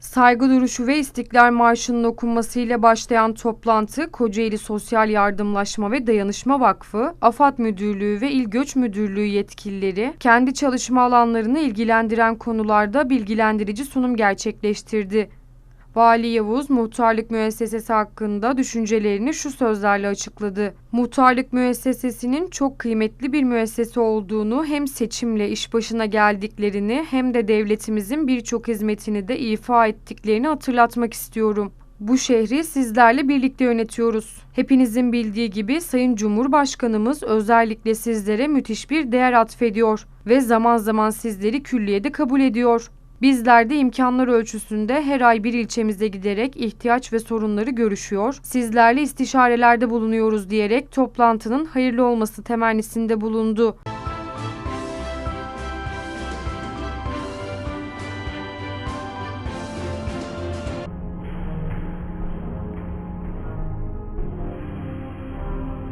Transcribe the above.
Saygı duruşu ve İstiklal Marşı'nın okunmasıyla başlayan toplantı Kocaeli Sosyal Yardımlaşma ve Dayanışma Vakfı, AFAD Müdürlüğü ve İl Göç Müdürlüğü yetkilileri kendi çalışma alanlarını ilgilendiren konularda bilgilendirici sunum gerçekleştirdi. Vali Yavuz muhtarlık müessesesi hakkında düşüncelerini şu sözlerle açıkladı. Muhtarlık müessesesinin çok kıymetli bir müessese olduğunu hem seçimle iş başına geldiklerini hem de devletimizin birçok hizmetini de ifa ettiklerini hatırlatmak istiyorum. Bu şehri sizlerle birlikte yönetiyoruz. Hepinizin bildiği gibi Sayın Cumhurbaşkanımız özellikle sizlere müthiş bir değer atfediyor ve zaman zaman sizleri külliyede kabul ediyor. Bizler de imkanlar ölçüsünde her ay bir ilçemize giderek ihtiyaç ve sorunları görüşüyor, sizlerle istişarelerde bulunuyoruz diyerek toplantının hayırlı olması temennisinde bulundu.